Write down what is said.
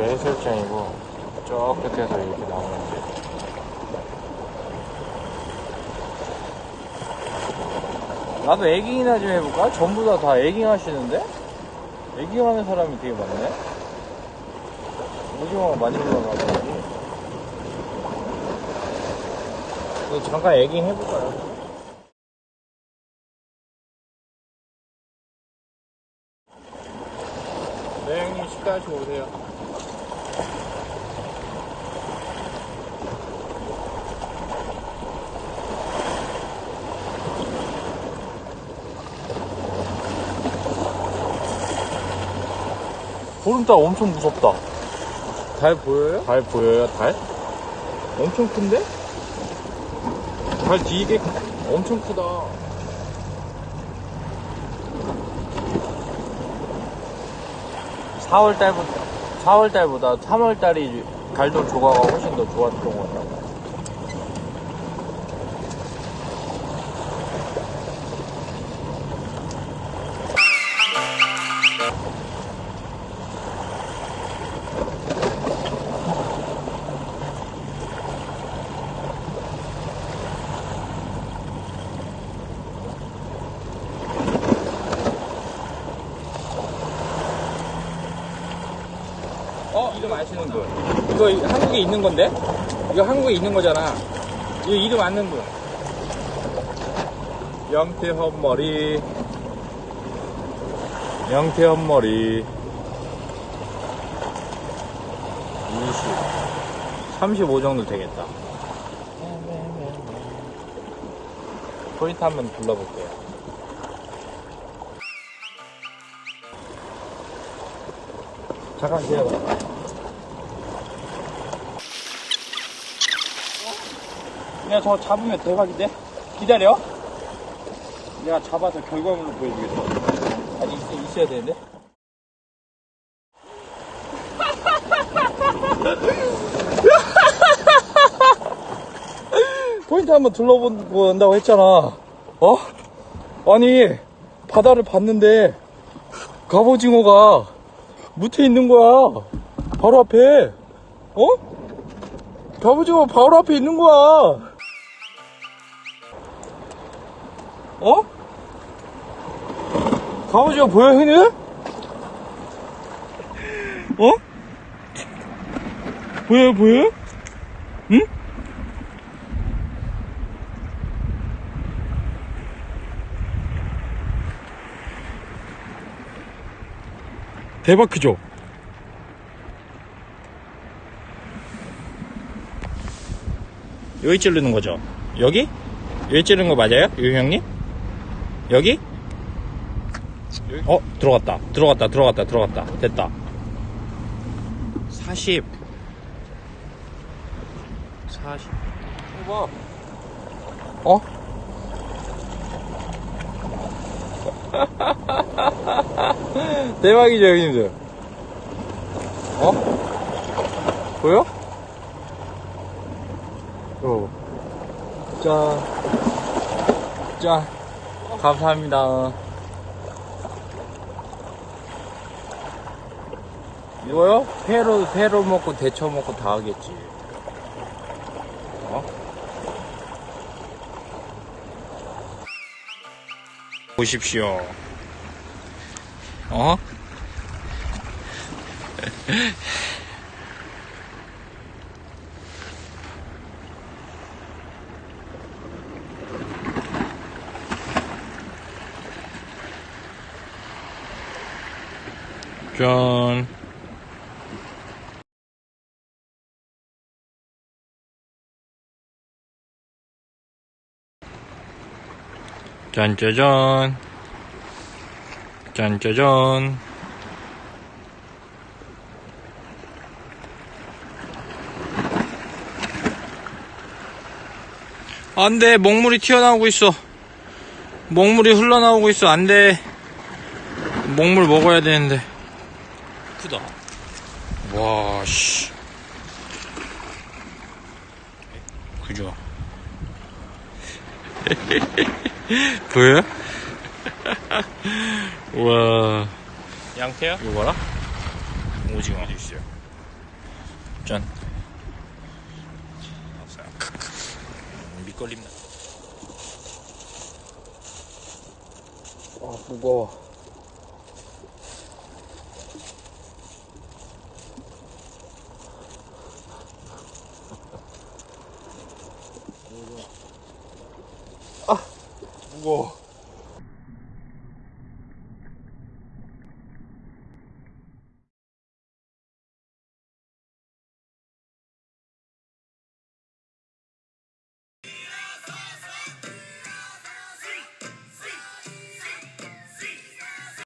저게 해수욕장이고 저 끝에서 이렇게 나오는데 나도 에깅이나 좀 해볼까? 전부 다다 에깅 하시는데? 에깅 하는 사람이 되게 많네? 오징어가 많이 올라가고 잠깐 에깅 해볼까요? 네 형님 식사하시고 오세요 보름달 엄청 무섭다 달 보여요? 달 보여요 달? 엄청 큰데? 달 뒤게 엄청 크다 4월 달보다 4월 달보다 3월 달이 갈돌 조가가 훨씬 더 좋았던 것 같아요. 어, 이름 아시는 분. 이거 한국에 있는 건데? 이거 한국에 있는 거잖아. 이거 이름 아는 분. 양태 헛머리 양태 헛머리 20 35 정도 되겠다 포인트 한번 불러볼게요 잠깐 기다려 내가 저거 잡으면 대박인데? 기다려. 내가 잡아서 결과물로 보여주겠어. 아니 있, 있어야 되는데 포인트 한번 둘러보고 온다고 했잖아. 어? 아니, 바다를 봤는데, 갑오징어가 무태 있는 거야. 바로 앞에. 어? 갑오징어 바로 앞에 있는 거야. 어? 갑오징어 보여, 형님? 어? 보여, 보여? 응? 대박 크죠? 여기 찌르는 거죠? 여기? 여기 찌르는 거 맞아요? 유 형님? 여기? 어, 들어갔다. 들어갔다. 들어갔다. 들어갔다. 됐다. 40. 40. 봐. 어? 대박이죠, 형님들. 어? 보여? 어. 짠. 짠. 감사합니다. 이거요? 회로, 회로 먹고 데쳐 먹고 다 하겠지. 어? 보십시오. 어? 짠. 짠짜잔. 짠짜잔. 안 돼, 먹물이 튀어나오고 있어. 먹물이 흘러나오고 있어. 안 돼. 먹물 먹어야 되는데. 크다. 와, 씨. 그죠? 보여? 우와. 양태야? 이거 봐라. 오징어 주시죠. 전. 없어요. 음, 밑걸림 나. 아, 무거워. 거워.